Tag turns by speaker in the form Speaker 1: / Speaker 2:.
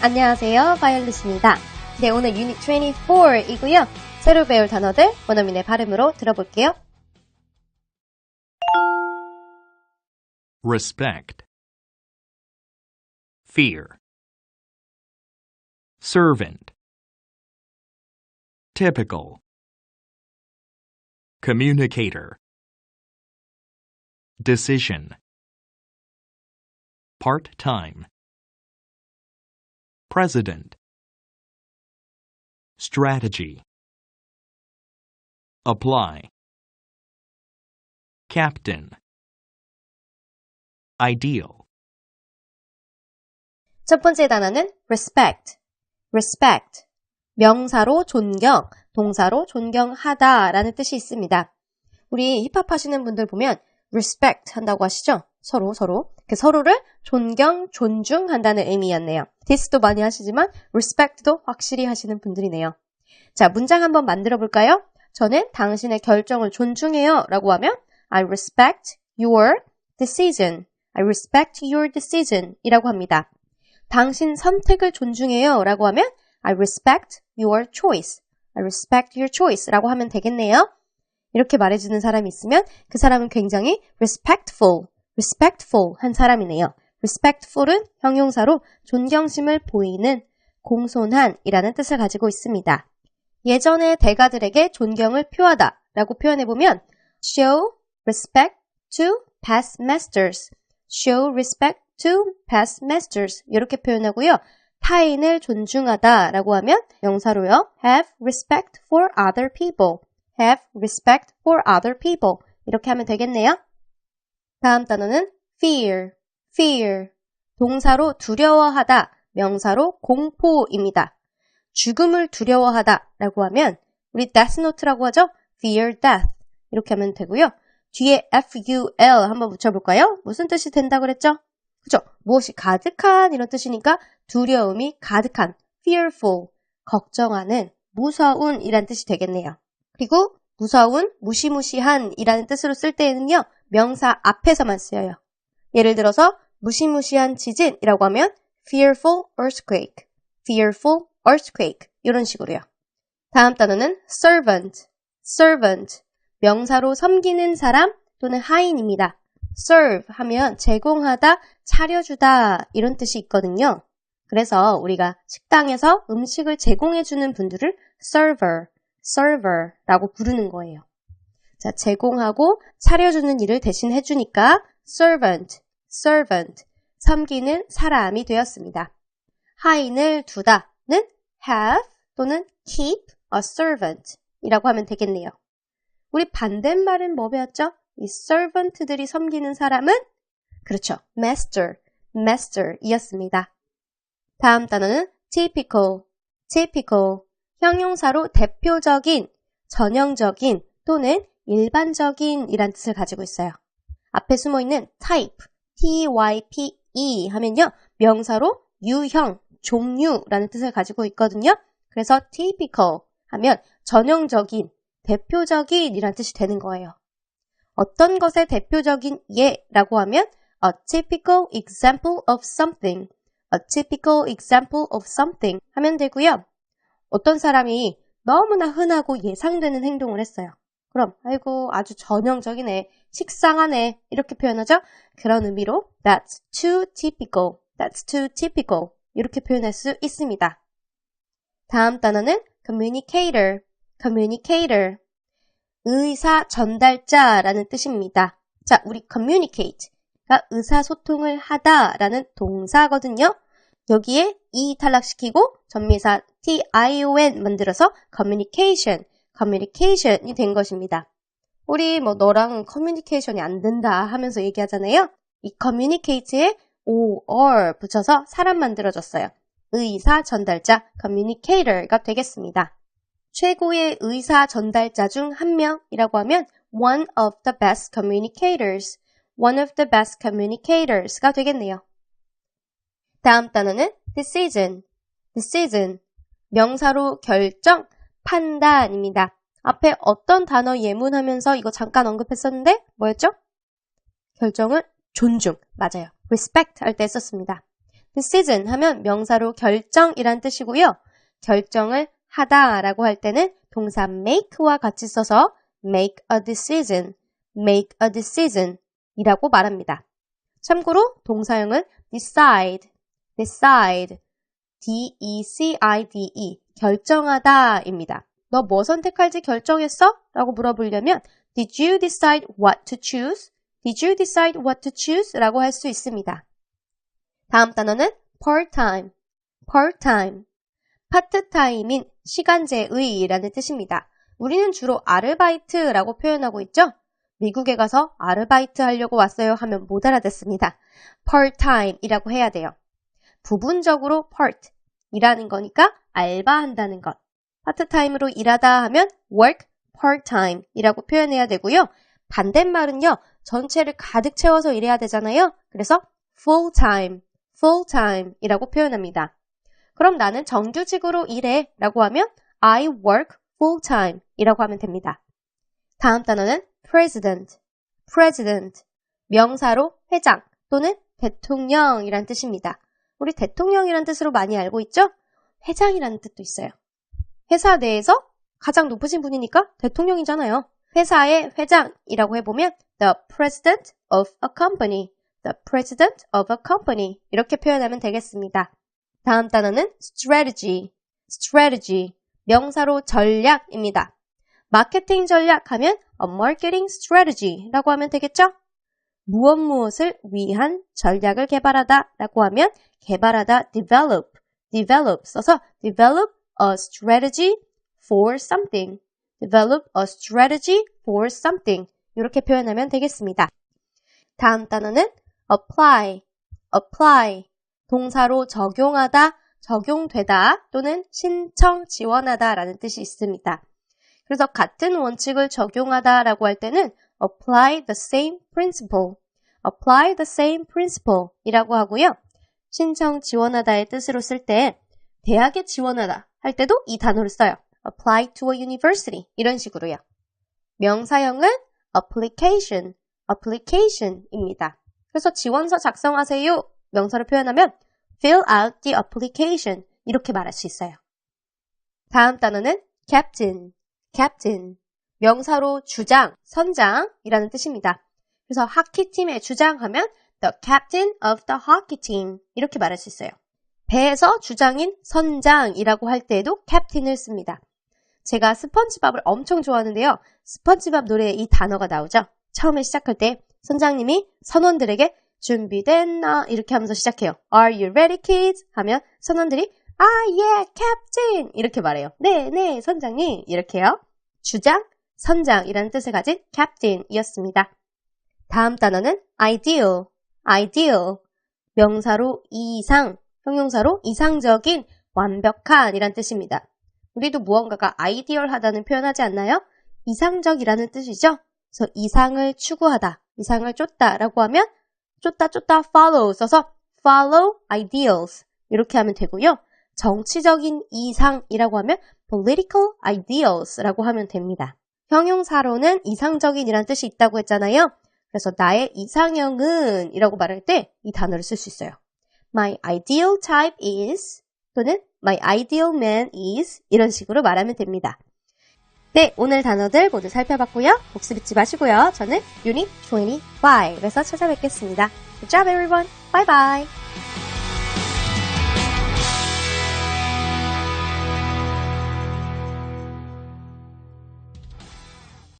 Speaker 1: 안녕하세요. 바이올리스입니다. 네, 오늘 유닛 24이고요. 새로 배울 단어들 원어민의 발음으로 들어볼게요.
Speaker 2: respect, fear, servant, typical, communicator, decision, part time, president, strategy, apply, captain, ideal.
Speaker 1: 첫 번째 단어는 respect. respect. 명사로 존경, 동사로 존경하다 라는 뜻이 있습니다. 우리 힙합 하시는 분들 보면 respect 한다고 하시죠? 서로, 서로. 그 서로를 존경, 존중한다는 의미였네요. 디스도 많이 하시지만 respect도 확실히 하시는 분들이네요. 자, 문장 한번 만들어 볼까요? 저는 당신의 결정을 존중해요 라고 하면 I respect your decision. I respect your decision 이라고 합니다. 당신 선택을 존중해요 라고 하면 I respect your choice. I respect your choice 라고 하면 되겠네요. 이렇게 말해주는 사람이 있으면 그 사람은 굉장히 respectful, respectful 한 사람이네요. respectful은 형용사로 존경심을 보이는 공손한 이라는 뜻을 가지고 있습니다. 예전의 대가들에게 존경을 표하다 라고 표현해보면 show respect to past masters, show respect to past masters 이렇게 표현하고요. 타인을 존중하다 라고 하면 명사로요. have respect for other people, have respect for other people 이렇게 하면 되겠네요. 다음 단어는 fear, fear 동사로 두려워하다, 명사로 공포입니다. 죽음을 두려워하다 라고 하면 우리 death note라고 하죠? fear death 이렇게 하면 되고요. 뒤에 ful 한번 붙여볼까요? 무슨 뜻이 된다 그랬죠? 그죠? 무엇이 가득한 이런 뜻이니까 두려움이 가득한 fearful 걱정하는 무서운 이란 뜻이 되겠네요. 그리고 무서운 무시무시한 이라는 뜻으로 쓸 때에는요 명사 앞에서만 쓰여요. 예를 들어서 무시무시한 지진이라고 하면 fearful earthquake, fearful earthquake 이런 식으로요. 다음 단어는 servant, servant 명사로 섬기는 사람 또는 하인입니다. serve 하면 제공하다, 차려주다 이런 뜻이 있거든요. 그래서 우리가 식당에서 음식을 제공해주는 분들을 server, server라고 부르는 거예요. 자, 제공하고 차려주는 일을 대신 해주니까 servant, servant, 섬기는 사람이 되었습니다. 하인을 두다는 have 또는 keep a servant 이라고 하면 되겠네요. 우리 반대말은 뭐 배웠죠? 이 servant들이 섬기는 사람은 그렇죠. master, master 이었습니다. 다음 단어는 typical, typical 형용사로 대표적인, 전형적인 또는 일반적인 이란 뜻을 가지고 있어요. 앞에 숨어 있는 type, t-y-p-e 하면요. 명사로 유형, 종류라는 뜻을 가지고 있거든요. 그래서 typical 하면 전형적인, 대표적인 이란 뜻이 되는 거예요. 어떤 것의 대표적인 예라고 하면 a typical example of something, a typical example of something 하면 되고요. 어떤 사람이 너무나 흔하고 예상되는 행동을 했어요. 그럼 아이고 아주 전형적이네, 식상하네 이렇게 표현하죠. 그런 의미로 that's too typical, that's too typical 이렇게 표현할 수 있습니다. 다음 단어는 communicator, communicator 의사 전달자라는 뜻입니다. 자, 우리 communicate가 의사소통을 하다라는 동사거든요. 여기에 e 탈락시키고 전미사 tion 만들어서 communication, communication이 된 것입니다. 우리 뭐 너랑 커뮤니케이션이 안 된다 하면서 얘기하잖아요. 이 communicate에 or 붙여서 사람 만들어졌어요. 의사 전달자 communicator가 되겠습니다. 최고의 의사 전달자 중 한 명이라고 하면 one of the best communicators, one of the best communicators가 되겠네요. 다음 단어는 decision, decision, 명사로 결정, 판단입니다. 앞에 어떤 단어 예문하면서 이거 잠깐 언급했었는데 뭐였죠? 결정을 존중, 맞아요. respect 할 때 썼습니다. decision 하면 명사로 결정이란 뜻이고요. 결정을 하다라고 할 때는 동사 make와 같이 써서 make a decision, make a decision 이라고 말합니다. 참고로 동사형은 decide, decide, d-e-c-i-d-e, 결정하다 입니다. 너 뭐 선택할지 결정했어? 라고 물어보려면 Did you decide what to choose? Did you decide what to choose? 라고 할 수 있습니다. 다음 단어는 part-time, part-time. 파트타임인 시간제의라는 뜻입니다. 우리는 주로 아르바이트라고 표현하고 있죠? 미국에 가서 아르바이트 하려고 왔어요 하면 못 알아듣습니다. part-time이라고 해야 돼요. 부분적으로 part, 일하는 거니까 알바한다는 것. 파트타임으로 일하다 하면 work part-time 이라고 표현해야 되고요. 반대말은요, 전체를 가득 채워서 일해야 되잖아요. 그래서 full-time, full-time 이라고 표현합니다. 그럼 나는 정규직으로 일해 라고 하면 I work full-time 이라고 하면 됩니다. 다음 단어는 president, president, 명사로 회장 또는 대통령이란 뜻입니다. 우리 대통령이란 뜻으로 많이 알고 있죠? 회장이라는 뜻도 있어요. 회사 내에서 가장 높으신 분이니까 대통령이잖아요. 회사의 회장이라고 해보면 the president of a company, the president of a company 이렇게 표현하면 되겠습니다. 다음 단어는 strategy, strategy, 명사로 전략입니다. 마케팅 전략 하면 a marketing strategy라고 하면 되겠죠? 무엇 무엇을 위한 전략을 개발하다 라고 하면 개발하다 develop, develop 써서 develop a strategy for something. develop a strategy for something. 이렇게 표현하면 되겠습니다. 다음 단어는 apply, apply. 동사로 적용하다, 적용되다 또는 신청 지원하다 라는 뜻이 있습니다. 그래서 같은 원칙을 적용하다 라고 할 때는 apply the same principle, apply the same principle 이라고 하고요. 신청 지원하다의 뜻으로 쓸 때 대학에 지원하다 할 때도 이 단어를 써요. apply to a university 이런 식으로요. 명사형은 application, application입니다. 그래서 지원서 작성하세요. 명사로 표현하면 fill out the application 이렇게 말할 수 있어요. 다음 단어는 captain, captain. 명사로 주장, 선장이라는 뜻입니다. 그래서 하키팀의 주장하면 the captain of the hockey team 이렇게 말할 수 있어요. 배에서 주장인 선장이라고 할 때에도 captain을 씁니다. 제가 스펀지밥을 엄청 좋아하는데요. 스펀지밥 노래에 이 단어가 나오죠. 처음에 시작할 때 선장님이 선원들에게 준비됐나 이렇게 하면서 시작해요. Are you ready kids? 하면 선원들이 Ah yeah, captain 이렇게 말해요. 네, 네, 선장님 이렇게요. 주장, 선장이라는 뜻을 가진 captain이었습니다. 다음 단어는 ideal, ideal 명사로 이상, 형용사로 이상적인, 완벽한 이란 뜻입니다. 우리도 무언가가 아이디얼하다는 표현하지 않나요? 이상적이라는 뜻이죠. 그래서 이상을 추구하다, 이상을 쫓다라고 하면 쫓다 쫓다 follow 써서 follow ideals 이렇게 하면 되고요. 정치적인 이상이라고 하면 political ideals라고 하면 됩니다. 형용사로는 이상적인이란 뜻이 있다고 했잖아요. 그래서 나의 이상형은 이라고 말할 때 이 단어를 쓸 수 있어요. My ideal type is 또는 My ideal man is 이런 식으로 말하면 됩니다. 네, 오늘 단어들 모두 살펴봤고요. 복습 잊지 마시고요. 저는 Unit 25에서 찾아뵙겠습니다. Good job everyone. Bye bye.